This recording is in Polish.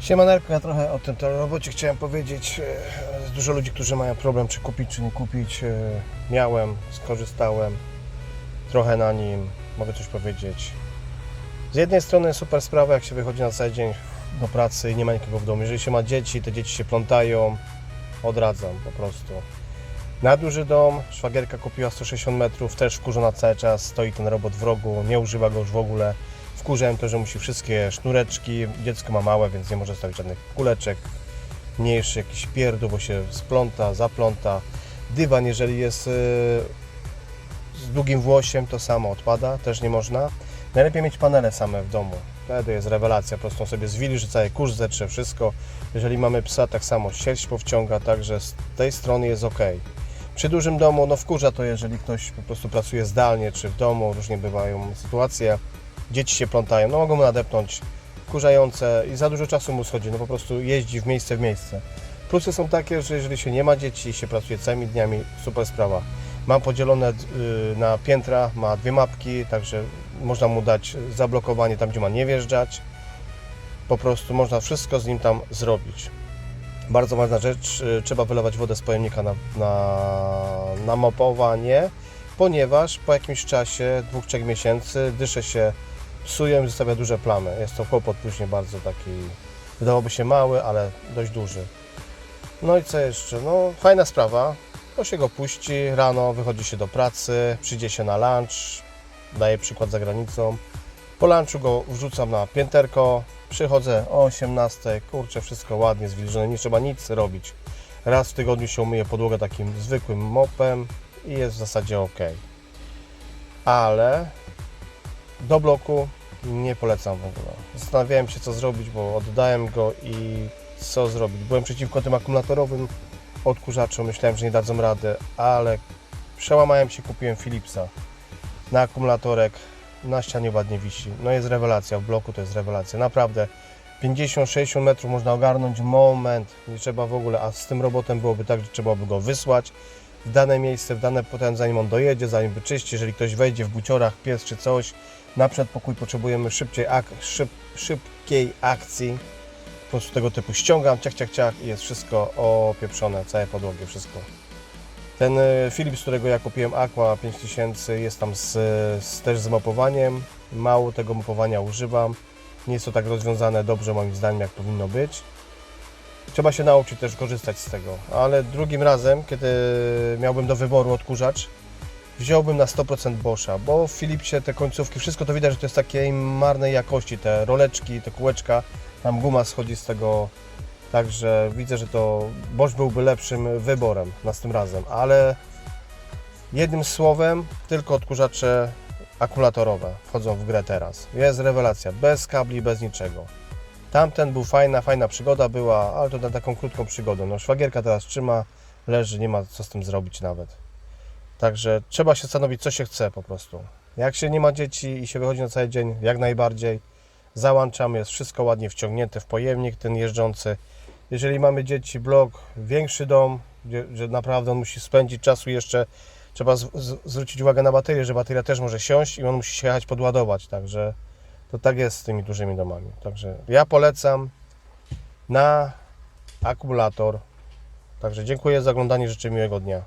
Siemaneczko, ja trochę o tym robocie chciałem powiedzieć. E, dużo ludzi, którzy mają problem, czy kupić, czy nie kupić. E, Miałem, skorzystałem trochę na nim, mogę coś powiedzieć. Z jednej strony super sprawa, jak się wychodzi na cały dzień do pracy i nie ma nikogo w domu. Jeżeli się ma dzieci, te dzieci się plątają, odradzam po prostu. Na duży dom szwagierka kupiła 160 metrów, też wkurzona cały czas, stoi ten robot w rogu, nie używa go już w ogóle. Wkurzałem to, że musi wszystkie sznureczki, dziecko ma małe, więc nie może stawić żadnych kuleczek, mniejszy jakiś pierdół, bo się spląta, zapląta. Dywan, jeżeli jest yy, z długim włosiem, to samo odpada, też nie można. Najlepiej mieć panele same w domu. Wtedy jest rewelacja, po prostu sobie zwilży cały kurz, zetrze wszystko. Jeżeli mamy psa, tak samo sierść powciąga, także z tej strony jest ok. Przy dużym domu, no wkurza to, jeżeli ktoś po prostu pracuje zdalnie, czy w domu, różnie bywają sytuacje. Dzieci się plątają, no mogą mu nadepnąć, wkurzające i za dużo czasu mu schodzi, no po prostu jeździ w miejsce w miejsce. Plusy są takie, że jeżeli się nie ma dzieci i się pracuje całymi dniami, super sprawa. Mam podzielone y, na piętra, ma dwie mapki, także można mu dać zablokowanie tam, gdzie ma nie wjeżdżać. Po prostu można wszystko z nim tam zrobić. Bardzo ważna rzecz, y, trzeba wylewać wodę z pojemnika na, na, na mopowanie, ponieważ po jakimś czasie, dwóch, trzech miesięcy, dysze się psują zostawia duże plamy. Jest to kłopot później bardzo taki, wydawałoby się mały, ale dość duży. No i co jeszcze? No fajna sprawa, to się go puści, rano wychodzi się do pracy, przyjdzie się na lunch, daję przykład za granicą. Po lunchu go wrzucam na pięterko, przychodzę o 18, kurczę, wszystko ładnie zwilżone, nie trzeba nic robić. Raz w tygodniu się umyje podłogę takim zwykłym mopem i jest w zasadzie ok. Ale do bloku nie polecam w ogóle. Zastanawiałem się co zrobić, bo oddałem go i co zrobić. Byłem przeciwko tym akumulatorowym odkurzaczom, myślałem, że nie dadzą rady, ale przełamałem się, kupiłem Philipsa na akumulatorek, na ścianie ładnie wisi. No jest rewelacja, w bloku to jest rewelacja, naprawdę. 50-60 metrów można ogarnąć moment, nie trzeba w ogóle, a z tym robotem byłoby tak, że trzeba by go wysłać w dane miejsce, w dane potem zanim on dojedzie, zanim wyczyści, jeżeli ktoś wejdzie w buciorach, pies czy coś, na przedpokój potrzebujemy szybciej ak szyb szybkiej akcji, po prostu tego typu ściągam, ciach, ciach, ciach i jest wszystko opieprzone, całe podłogi, wszystko. Ten y, Philips, którego ja kupiłem Aqua 5000 jest tam z, z, też z mopowaniem, mało tego mopowania używam, nie jest to tak rozwiązane dobrze moim zdaniem jak powinno być. Trzeba się nauczyć też korzystać z tego, ale drugim razem, kiedy miałbym do wyboru odkurzacz, wziąłbym na 100% Boscha, bo w Philipsie te końcówki, wszystko to widać, że to jest takiej marnej jakości, te roleczki, te kółeczka, tam guma schodzi z tego, także widzę, że to Bosch byłby lepszym wyborem następnym razem, ale jednym słowem tylko odkurzacze akumulatorowe wchodzą w grę teraz. Jest rewelacja, bez kabli, bez niczego. Tamten był fajna, fajna przygoda była, ale to na taką krótką przygodę. No szwagierka teraz trzyma, leży, nie ma co z tym zrobić nawet. Także trzeba się zastanowić, co się chce po prostu. Jak się nie ma dzieci i się wychodzi na cały dzień, jak najbardziej załączam, jest wszystko ładnie wciągnięte w pojemnik, ten jeżdżący. Jeżeli mamy dzieci, blok, większy dom, gdzie, że naprawdę on musi spędzić czasu jeszcze, trzeba z, z, zwrócić uwagę na baterię, że bateria też może siąść i on musi się jechać podładować, także to tak jest z tymi dużymi domami. Także ja polecam na akumulator. Także dziękuję za oglądanie, życzę miłego dnia.